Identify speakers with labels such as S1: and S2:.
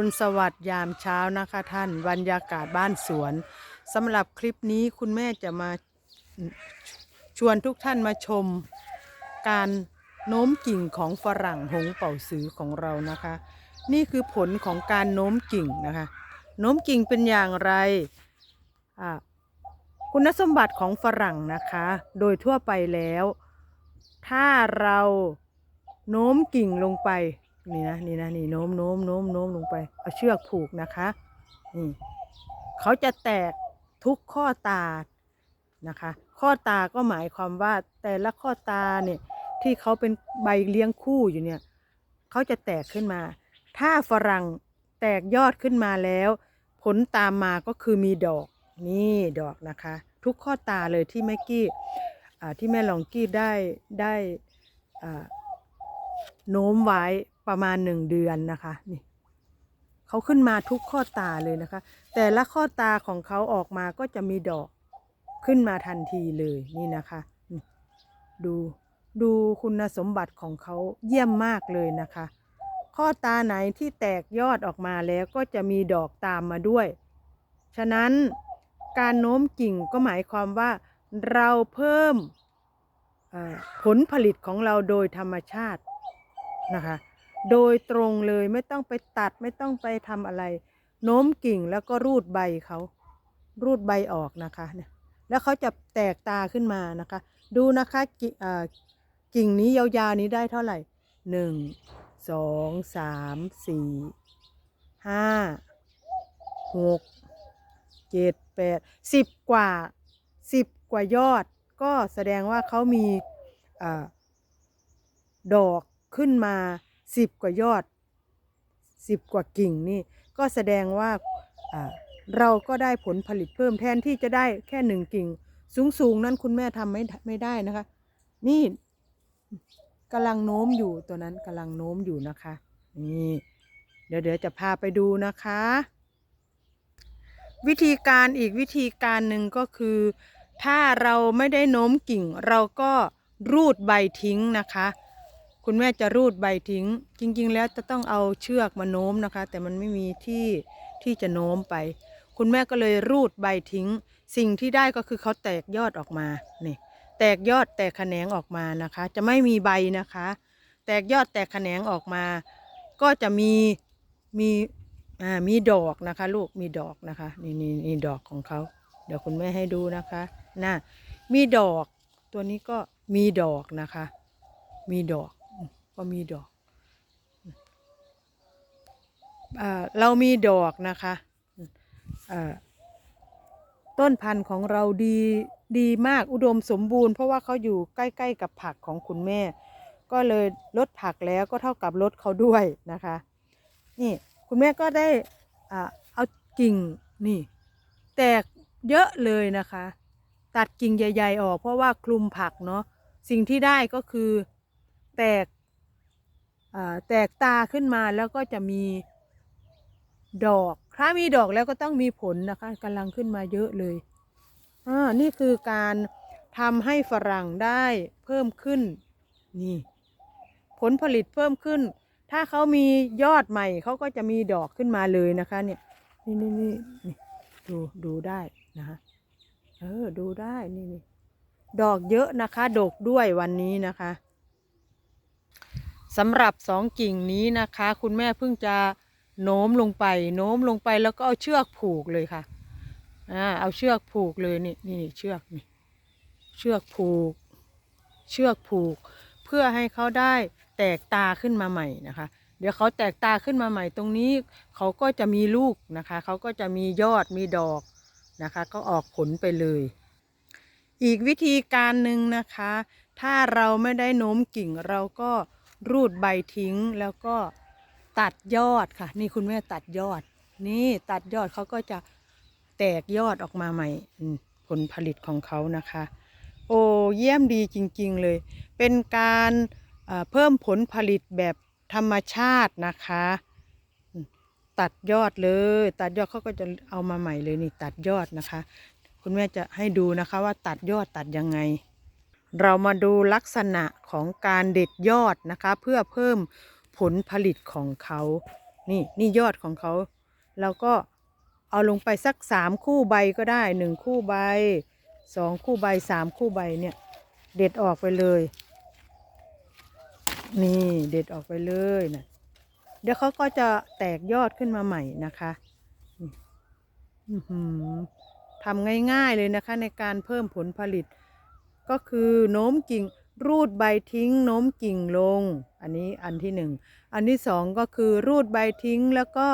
S1: คุณสวัสดิ์ยามเช้านะคะท่านบรรยากาศบ้านสวนสำหรับคลิปนี้คุณแม่จะมาชวนทุกท่านมาชม การโน้มกิ่งของฝรั่งหงเป่าสือของเรานะคะ นี่คือผลของการโน้มกิ่งนะคะโน้มกิ่งเป็นอย่างไรคุณสมบัติของฝรั่งนะคะ โดยทั่วไปแล้ว ถ้าเราโน้มกิ่งลงไป นี่นะนี่นะนี่โน้มโน้มโน้มโน้มลงไป เอาเชือกผูกนะคะนี่เขาจะแตกทุกข้อตานะคะ ข้อตาก็หมายความว่าแต่ละข้อตาเนี่ยที่เขาเป็นใบเลี้ยงคู่อยู่เนี่ยเขาจะแตกขึ้นมา ถ้าฝรั่งแตกยอดขึ้นมาแล้ว ผลตามมาก็คือมีดอกนี่ดอกนะคะ ทุกข้อตาเลยที่แม่กี้ที่แม่ลองกี้ได้ได้โน้มไว้ ประมาณหนึ่งเดือนนะคะนี่เขาขึ้นมาทุกข้อตาเลยนะคะ แต่ละข้อตาของเขาออกมาก็จะมีดอกขึ้นมาทันทีเลยนี่นะคะดูดูคุณสมบัติของเขาเยี่ยมมากเลยนะคะ ข้อตาไหนที่แตกยอดออกมาแล้วก็จะมีดอกตามมาด้วย ฉะนั้นการโน้มกิ่งก็หมายความว่าเราเพิ่มผลผลิตของเราโดยธรรมชาตินะคะ โดยตรงเลยไม่ต้องไปตัดไม่ต้องไปทำอะไร โน้มกิ่งแล้วก็รูดใบเขารูดใบออกนะคะเนี่ยแล้วเขาจะแตกตาขึ้นมานะคะ ดูนะคะกิเอ่อกิ่งนี้ยาวๆนี้ได้เท่าไหร่หนึ่งสองสามสี่ห้าหกเจ็ดแปดสิบกว่าสิบกว่ายอด ก็แสดงว่าเขามีอดอกขึ้นมา สิบกว่ายอดสิบกว่ากิ่งนี่ก็แสดงว่าเราก็ได้ผลผลิตเพิ่มแทนที่จะได้แค่หนึ่งกิ่งสูงสูงๆ นั้นคุณแม่ทำไม่ไม่ได้นะคะ นี่กำลังโน้มอยู่ตัวนั้นกำลังโน้มอยู่นะคะ นี่เดี๋ยวเดี๋ยวจะพาไปดูนะคะ วิธีการอีกวิธีการหนึ่งก็คือ ถ้าเราไม่ได้โน้มกิ่ง เราก็รูดใบทิ้งนะคะ คุณแม่จะรูดใบทิ้ง จริง ๆ แล้วจะต้องเอาเชือกมาโน้มนะคะ แต่มันไม่มีที่ที่จะโน้มไป คุณแม่ก็เลยรูดใบทิ้ง สิ่งที่ได้ก็คือเขาแตกยอดออกมานี่แตกยอดแตกแขนงออกมานะคะ จะไม่มีใบนะคะ แตกยอดแตกแขนงออกมา ก็จะมีมีอ่ามีดอกนะคะ ลูกมีดอกนะคะนี่นี่นี่ดอกของเขาเดี๋ยวคุณแม่ให้ดูนะคะน่ะมีดอกตัวนี้ก็มีดอกนะคะ มีดอก อืมก็มีดอกอ่าเรามีดอกนะคะอ่าต้นพันธุ์ของเราดีดีมากอุดมสมบูรณ์ เพราะว่าเขาอยู่ใกล้ๆกับผักของคุณแม่ ก็เลยลดผักแล้วก็เท่ากับลดเขาด้วยนะคะ นี่คุณแม่ก็ได้อ่าเอากิ่งนี่ แตกเยอะเลยนะคะ ตัดกิ่งใหญ่ ๆ ออก เพราะว่าคลุมผักเนาะสิ่งที่ได้ก็คือแตก แตกตาขึ้นมาแล้วก็จะมีดอก ถ้ามีดอกแล้วก็ต้องมีผลนะคะกำลังขึ้นมาเยอะเลยอ่านี่คือการทำให้ฝรั่งได้เพิ่มขึ้น นี่ ผลผลิตเพิ่มขึ้น ถ้าเขามียอดใหม่เขาก็จะมีดอกขึ้นมาเลยนะคะ เนี่ย นี่นี่นี่นี่ดูดูได้นะคะเออดูได้นี่นี่ดอกเยอะนะคะ ดกด้วยวันนี้นะคะ สำหรับสองกิ่งนี้นะคะ คุณแม่เพิ่งจะโน้มลงไป โน้มลงไปแล้วก็เอาเชือกผูกเลยค่ะอ่าเอาเชือกผูกเลยนี่นี่เชือกนี่เชือกผูก เชือกผูก เพื่อให้เขาได้แตกตาขึ้นมาใหม่นะคะ เดี๋ยวเขาแตกตาขึ้นมาใหม่ตรงนี้ เขาก็จะมีลูกนะคะ เขาก็จะมียอดมีดอกนะคะ ก็ออกผลไปเลย อีกวิธีการหนึ่งนะคะ ถ้าเราไม่ได้โน้มกิ่งเราก็ รูดใบทิ้งแล้วก็ตัดยอดค่ะ นี่คุณแม่ตัดยอด นี่ตัดยอดเขาก็จะแตกยอดออกมาใหม่ผลผลิตของเขานะคะ โอ้เยี่ยมดีจริงๆเลย เป็นการเพิ่มผลผลิตแบบธรรมชาตินะคะ ตัดยอดเลย ตัดยอดเขาก็จะเอามาใหม่เลยนี่ตัดยอดนะคะ คุณแม่จะให้ดูนะคะว่าตัดยอดตัดยังไง เรามาดูลักษณะของการเด็ดยอดนะคะ เพื่อเพิ่มผลผลิตของเขา นี่นี่ยอดของเขาเราก็เอาลงไปสักสามคู่ใบก็ได้หนึ่งคู่ใบสองคู่ใบสามคู่ใบเนี่ย เด็ดออกไปเลย นี่เด็ดออกไปเลยนะเดี๋ยวเขาก็จะแตกยอดขึ้นมาใหม่นะคะทำง่ายๆเลยนะคะในการเพิ่มผลผลิต ก็คือโน้มกิ่งรูดใบทิ้งโน้มกิ่งลง อันนี้อันที่หนึ่ง อันที่สองก็คือรูดใบทิ้งแล้วก็